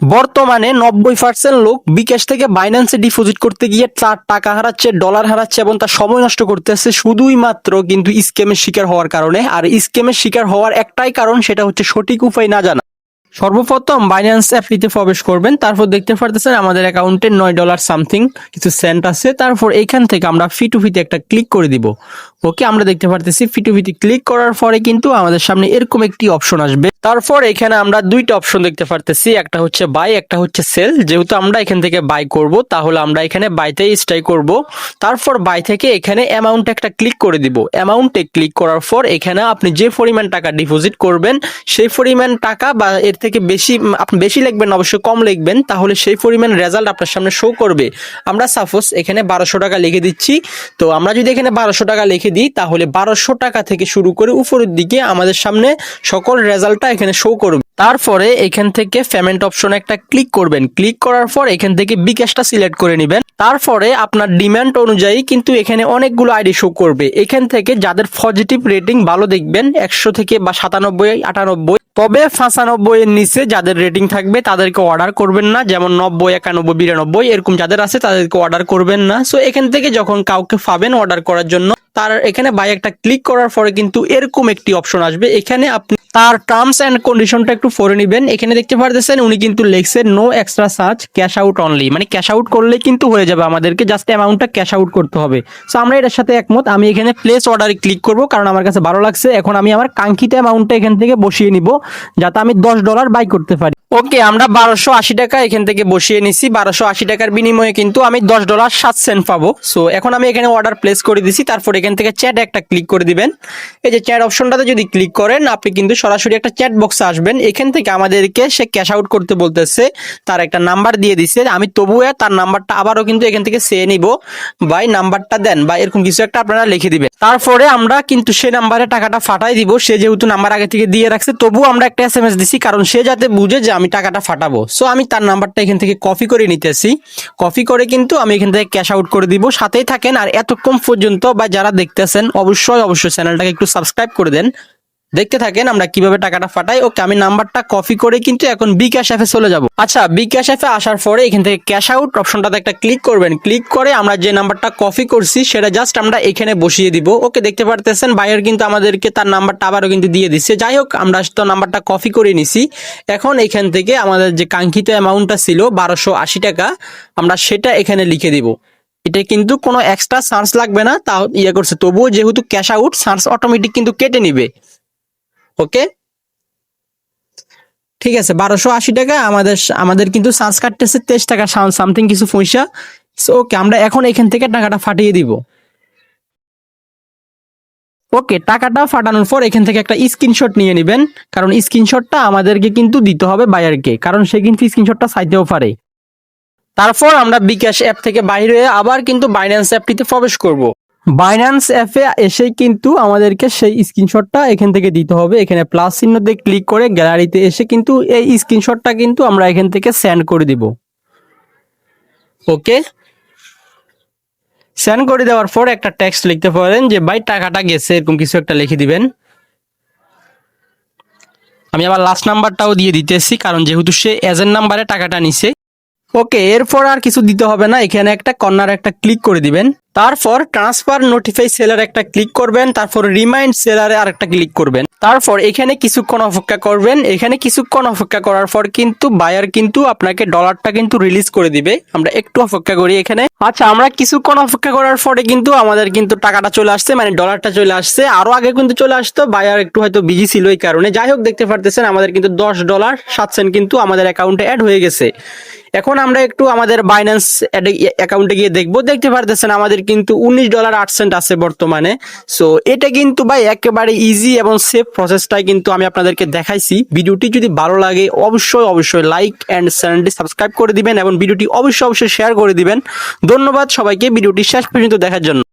বর্তমানে নব্বই পার্সেন্ট লোক বিকাশ থেকে বাইন্যান্সে ডিপোজিট করতে গিয়ে তার টাকা হারাচ্ছে ডলার হারাচ্ছে এবং তার সময় নষ্ট করতেছে শুধুই মাত্র কিন্তু স্কেমের শিকার হওয়ার কারণে। আর স্কেমের শিকার হওয়ার একটাই কারণ সেটা হচ্ছে সঠিক উপায় না জানা। সর্বপ্রথম বাইন্যান্স অ্যাপটিতে প্রবেশ করবেন, তারপর দেখতে পারতেছেন আমাদের অ্যাকাউন্টে নয় ডলার সামথিং কিছু সেন্ট আছে, তারপর এখান থেকে আমরা ফি টু ফিতে একটা ক্লিক করে দিব। ওকে আমরা দেখতে পারতেছি ফি টু ফিতে ক্লিক করার পরে কিন্তু আমাদের সামনে এরকম একটি অপশন আসবে। তারপর এখানে আমরা দুইটা অপশন দেখতে পারতেছি, একটা হচ্ছে বাই একটা হচ্ছে সেল যেহেতু আমরা এখান থেকে বাই করব, তাহলে আমরা এখানে বাইতে স্ট্রাই করব। তারপর বাই থেকে এখানে অ্যামাউন্ট একটা ক্লিক করে দিব। অ্যামাউন্টে ক্লিক করার পর এখানে আপনি যে পরিমাণ টাকা ডিপোজিট করবেন, সেই পরিমাণ টাকা বা এর থেকে বেশি আপনি বেশি লিখবেন, অবশ্যই কম লিখবেন, তাহলে সেই পরিমাণ রেজাল্ট আপনার সামনে শো করবে। আমরা সাপোজ এখানে বারোশো টাকা লিখে দিচ্ছি, তো আমরা যদি এখানে বারোশো টাকা লিখে দিই, তাহলে বারোশো টাকা থেকে শুরু করে উপরের দিকে আমাদের সামনে সকল রেজাল্টটা এখানে শো করবে। তারপরে এখান থেকে পেমেন্ট অপশন একটা ক্লিক করবেন। ক্লিক করার পর এখান থেকে বিকাশটা সিলেক্ট করে নেবেন। তারপরে আপনার ডিমান্ড অনুযায়ী কিন্তু এখানে অনেকগুলো আইডি শো করবে। এখান থেকে যাদের পজিটিভ রেটিং ভালো দেখবেন, একশো থেকে বা সাতানব্বই, আটানব্বই তবে পাঁচানব্বই এর নিচে যাদের রেটিং থাকবে তাদেরকে অর্ডার করবেন না। যেমন নব্বই, একানব্বই, বিরানব্বই, এরকম যাদের আছে তাদেরকে অর্ডার করবেন না। সো এখান থেকে যখন কাউকে পাবেন অর্ডার করার জন্য, তার এখানে বাই একটা ক্লিক করার পরে কিন্তু এরকম একটি অপশন আসবে। এখানে আপনি তার টার্মস অ্যান্ড কন্ডিশনটা একটু পড়ে নেবেন। এখানে দেখতে পারতেছেন, উনি কিন্তু লিখছে no extra charge cash out only মানে ক্যাশ আউট করলেই কিন্তু হয়ে যাবে আমাদেরকে জাস্ট অ্যামাউন্টটা ক্যাশ আউট করতে হবে। সো আমরা এটার সাথে একমত। আমি এখানে প্লেস অর্ডারে ক্লিক করব, কারণ আমার কাছে ভালো লাগছে। এখন আমি আমার কাঙ্ক্ষিত অ্যামাউন্টটা এখান থেকে বসিয়ে নিব, যাতে আমি দশ ডলার বাই করতে পারি। ওকে, আমরা বারোশো আশি টাকা এখান থেকে বসিয়ে নিছি। বারোশো আশি টাকার বিনিময়ে কিন্তু আমি দশ ডলার সাত সেন্ট পাবো। সো এখন আমি এখানে অর্ডার প্লেস করে দিছি। তারপর এখান থেকে চ্যাট একটা ক্লিক করে দিবেন। এই যে চ্যাট অপশনটাতে যদি ক্লিক করেন, আপনি কিন্তু সরাসরি একটা চ্যাট বক্সে আসবেন। এখান থেকে আমাদেরকে সে ক্যাশ আউট করতে বলতেছে। তার একটা নাম্বার দিয়ে দিছে। আমি তবুও তার নাম্বারটা আবারও কিন্তু এখান থেকে সে নিব। বাই নাম্বারটা দেন বা এরকম কিছু একটা আপনারা লিখে দিবেন। তারপরে আমরা কিন্তু সে নাম্বারে টাকাটা ফাটাই দিব। সে যেহেতু নাম্বার আগে থেকে দিয়ে রাখছে, তবুও আমরা একটা এস এম এস দিছি। কারণ সে যাতে বুঝে যে আমি টাকাটা ফাটাবো। সো আমি তার নাম্বারটা এখান থেকে কপি করে নিতেছি। কপি করে কিন্তু আমি এখান থেকে ক্যাশ আউট করে দিব। সাথেই থাকেন। আর এতক্ষণ পর্যন্ত বা যারা দেখতেছেন, অবশ্যই অবশ্যই চ্যানেলটাকে একটু সাবস্ক্রাইব করে দেন। দেখতে থাকেন, আমরা কীভাবে টাকাটা ফাটাই। ওকে, আমি নাম্বারটা কপি করে কিন্তু এখন বিকাশ অ্যাপে চলে যাব। আচ্ছা বিকাশ অ্যাপে আসার পরে এখান থেকে ক্যাশ আউট অপশনটাতে একটা ক্লিক করবেন। ক্লিক করে আমরা যে নাম্বারটা কপি করছি, সেটা জাস্ট আমরা এখানে বসিয়ে দিব। ওকে, দেখতে পারতেছেন বাইরের কিন্তু আমাদেরকে তার নাম্বারটা আবারও কিন্তু দিয়ে দিচ্ছে। যাই হোক, আমরা তো নাম্বারটা কপি করে নিছি। এখন এখান থেকে আমাদের যে কাঙ্ক্ষিত অ্যামাউন্টটা ছিল, বারোশো আশি টাকা, আমরা সেটা এখানে লিখে দিব। এটা কিন্তু কোনো এক্সট্রা চার্জ লাগবে না, তাও ইয়ে করছে। তবুও যেহেতু ক্যাশ আউট চার্জ অটোমেটিক কিন্তু কেটে নিবে। ওকে ঠিক আছে, বারোশো আশি টাকা আমাদের আমাদের কিন্তু চার্জ কাটতেছে তেইশ টাকা সামথিং কিছু পয়সা। ওকে আমরা এখন এখান থেকে টাকাটা ফাটিয়ে দিব। ওকে টাকাটা ফাটানোর পর এখান থেকে একটা স্ক্রিনশট নিয়ে নেবেন। কারণ স্ক্রিনশটটা আমাদেরকে কিন্তু দিতে হবে বায়ারকে কারণ সে কিন্তু স্ক্রিনশটটা চাইতেও পারে। তারপর আমরা বিকাশ অ্যাপ থেকে বাইরে আবার কিন্তু বাইন্যান্স অ্যাপটিতে প্রবেশ করব। বাইন্যান্স অ্যাপে এসেই কিন্তু আমাদেরকে সেই স্ক্রিনশটটা এখান থেকে দিতে হবে। এখানে প্লাস চিহ্ন দিয়ে ক্লিক করে গ্যালারিতে এসে কিন্তু এই স্ক্রিনশটটা কিন্তু আমরা এখান থেকে সেন্ড করে দিব। ওকে সেন্ড করে দেওয়ার পর একটা টেক্সট লিখতে পারেন যে, ভাই, টাকাটা গেছে। এরকম কিছু একটা লিখে দিবেন। আমি আবার লাস্ট নাম্বারটাও দিয়ে দিতেছি, কারণ যেহেতু সে এজেন্ট নাম্বারে টাকাটা নিছে ওকে, এরপর আর কিছু দিতে হবে না। এখানে একটা কর্নার একটা ক্লিক করে দিবেন। তারপর ট্রান্সফার নোটিফাই সেলার একটা ক্লিক করবেন। তারপর রিমাইন্ড সেলারে আর একটা ক্লিক করবেন। তারপর এখানে কিছুক্ষণ অপেক্ষা করবেন। এখানে কিছুক্ষণ অপেক্ষা করার পর কিন্তু বায়ার কিন্তু আপনাকে ডলারটা কিন্তু রিলিজ করে দিবে। আমরা একটু অপেক্ষা করি এখানে। আচ্ছা আমরা কিছুক্ষণ অপেক্ষা করার পরে কিন্তু আমাদের কিন্তু টাকাটা চলে আসছে মানে ডলারটা চলে আসছে। আরও আগে কিন্তু চলে আসতো বায়ার একটু হয়তো বিজি ছিল এই কারণে। যাই হোক, দেখতে পারতেছেন, আমাদের কিন্তু দশ ডলার সাত সেন্ট কিন্তু আমাদের অ্যাকাউন্টে অ্যাড হয়ে গেছে। এখন আমরা একটু আমাদের বাইন্যান্স অ্যাকাউন্টে গিয়ে দেখব। দেখতে পারতেছেন আমাদের কিন্তু উনিশ ডলার আট সেন্ট আছে বর্তমানে। সো এটা কিন্তু ভাই একেবারে ইজি এবং সেফ প্রসেসটাই কিন্তু আমি আপনাদেরকে দেখাইছি। ভিডিওটি যদি ভালো লাগে, অবশ্যই অবশ্যই লাইক অ্যান্ড চ্যানেলটি সাবস্ক্রাইব করে দিবেন এবং ভিডিওটি অবশ্যই অবশ্যই শেয়ার করে দিবেন। ধন্যবাদ সবাইকে ভিডিওটি শেষ পর্যন্ত দেখার জন্য।